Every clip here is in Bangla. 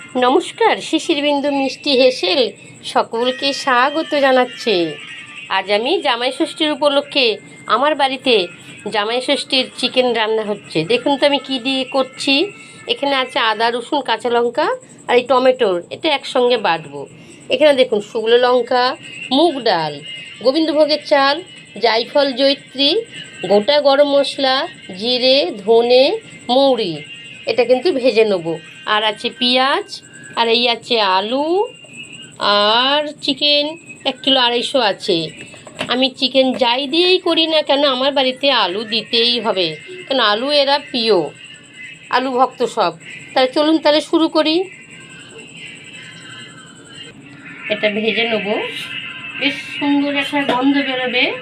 নমস্কার, শিশিরবিন্দু মিষ্টি হেসেল সকলকে স্বাগত জানাচ্ছে। আজ আমি জামাই ষষ্ঠীর উপলক্ষে আমার বাড়িতে জামাই ষষ্ঠীর চিকেন রান্না হচ্ছে। দেখুন তো আমি কী দিয়ে করছি। এখানে আছে আদা, রসুন, কাঁচা লঙ্কা আর এই টমেটোর, এটা একসঙ্গে বাটবো। এখানে দেখুন শুকনো লঙ্কা, মুগ ডাল, গোবিন্দভোগের চাল, জায়ফল জৈত্রী গোটা গরম মশলা, জিরে, ধনে, মৌরি। এটা কিন্তু ভেজে নেব। আর আছে পেঁয়াজ, আর এই আছে আলু, আর চিকেন, এক কিলো আড়াইশো আছে। আমি চিকেন যাই দিয়েই করি না কেন, আমার বাড়িতে আলু দিতেই হবে। কেন, আলু এরা প্রিয়, আলু ভক্ত সব। তাহলে চলুন তাহলে শুরু করি। এটা ভেজে নেব। বেশ সুন্দর একটা গন্ধ বেরোবে।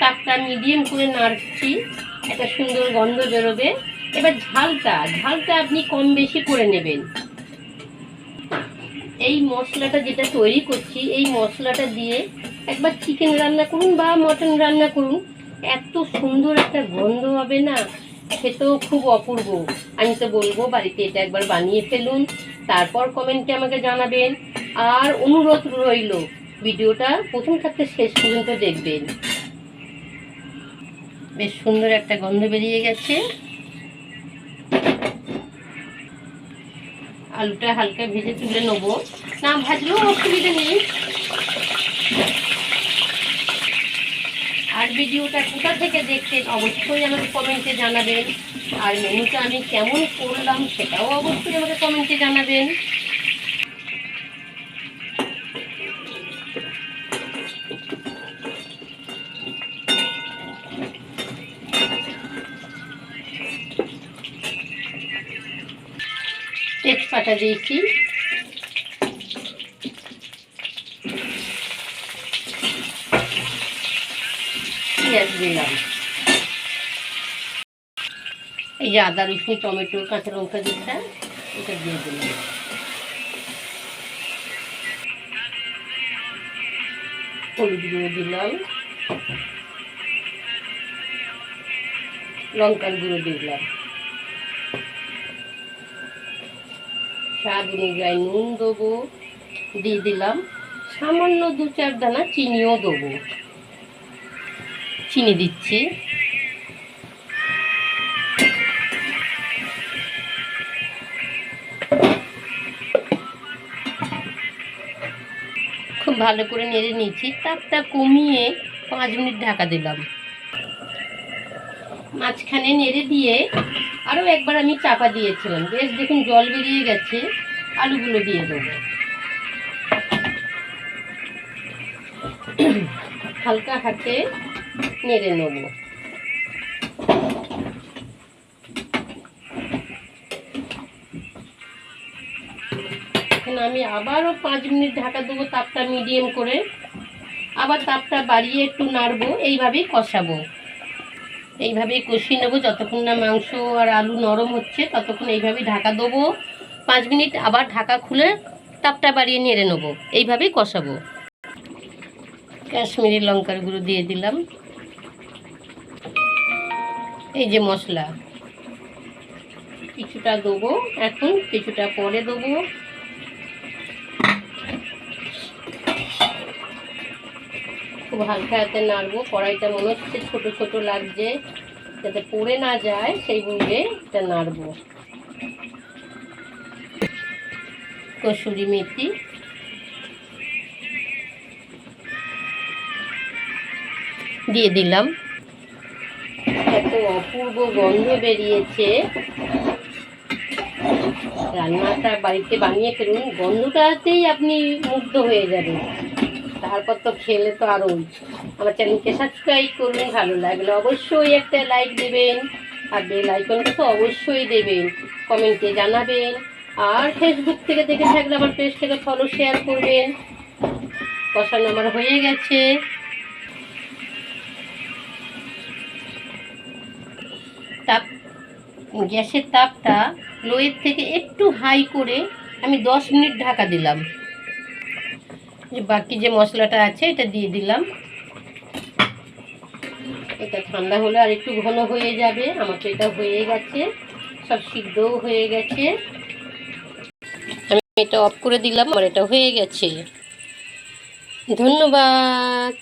তাপটা মিডিয়াম করে নাড়ছি। একটা সুন্দর গন্ধ বেরোবে। এবার ঝালটা ঝালটা আপনি কম বেশি করে নেবেন। এই মশলাটা যেটা তৈরি করছি, এই মশলাটা দিয়ে একবার চিকেন রান্না করুন বা মটন রান্না করুন। এত সুন্দর একটা গন্ধ হবে না? খেতেও খুব অপূর্ব। আমি তো বলব, বাড়িতে এটা একবার বানিয়ে ফেলুন। তারপর কমেন্টে আমাকে জানাবেন। আর অনুরোধ রইল, ভিডিওটা প্রথম থাকতে শেষ পর্যন্ত দেখবেন। বেশ সুন্দর একটা গন্ধ বেরিয়ে গেছে। আলুটা হালকা ভেজে তুলে নেব। না, ভাজলেও অসুবিধা নেই। আর ভিডিওটা কোথা থেকে দেখছেন অবশ্যই আমাকে কমেন্টে জানাবেন। আর মেনুটা আমি কেমন করলাম সেটাও অবশ্যই আমাকে কমেন্টে জানাবেন। তেজপাতা দিয়েছি। পেঁয়াজ দিলাম। এই যে আদা, রসুন, টমেটো, কাঁচা লঙ্কা যেটা এটা দিয়ে দিলাম। হলুদ গুঁড়ো দিলাম। লঙ্কার গুঁড়ো দিলাম। স্বাদ অনুযায়ী নুন দেবো, দিয়ে দিলাম সামান্য দু চার দানা চিনিও দেবো। চিনি দিচ্ছি। খুব ভালো করে নেড়ে নিয়েছি, তাপটা কমিয়ে পাঁচ মিনিট ঢাকা দিলাম। মাঝখানে নেড়ে দিয়ে আরও একবার আমি চাপা দিয়েছিলাম। বেশ দেখুন জল বেরিয়ে গেছে, আলুগুলো দিয়ে দেবো। হালকা হাতে নেড়ে নেব। আমি আবারও পাঁচ মিনিট ঢাকা দেবো তাপটা মিডিয়াম করে। আবার তাপটা বাড়িয়ে একটু নাড়বো, এইভাবেই কষাবো। এইভাবেই কষিয়ে নেব। যতক্ষণ না মাংস আর আলু নরম হচ্ছে, ততক্ষণ এইভাবেই ঢাকা দেবো। পাঁচ মিনিট আবার ঢাকা খুলে তাপটা বাড়িয়ে নেড়ে নেব। এইভাবেই কষাবো। কাশ্মীরি লঙ্কার গুঁড়ো দিয়ে দিলাম। এই যে মশলা, কিছুটা দেবো। এখন কিছুটা পরে দেবো। খুব হালকা হাতে নাড়বো। কড়াইটা মনে হচ্ছে ছোট ছোট লাগছে। যাতে পড়ে না যায়, সেই বুঝে এটা নাড়বো। কসুরি মেথি। দিয়ে দিলাম। এত অপূর্ব গন্ধ বেরিয়েছে। রান্নাটা বাড়িতে বানিয়ে ফেলুন। গন্ধটাতেই আপনি মুগ্ধ হয়ে যাবেন। তারপর তো খেলে তো আরও আমার চ্যানেলকে সাবস্ক্রাইব করুন, ভালো লাগলে অবশ্যই একটা লাইক দেবেন। আর বেল আইকনটা তো অবশ্যই দেবেন কমেন্টে জানাবেন। আর ফেসবুক থেকে দেখে থাকলে আমার পেজ থেকে ফলো শেয়ার করবেন। কষানো আমার হয়ে গেছে। তাপ, গ্যাসের তাপটা লোয়ের থেকে একটু হাই করে আমি দশ মিনিট ঢাকা দিলাম। বাকি যে মশলাটা আছে, এটা দিয়ে দিলাম। এটা ঠান্ডা হলে আর একটু ঘন হয়ে যাবে। আমার তো এটা হয়ে গেছে। সব সিদ্ধও হয়ে গেছে। আমি এটা অফ করে দিলাম, আমার এটা হয়ে গেছে। ধন্যবাদ।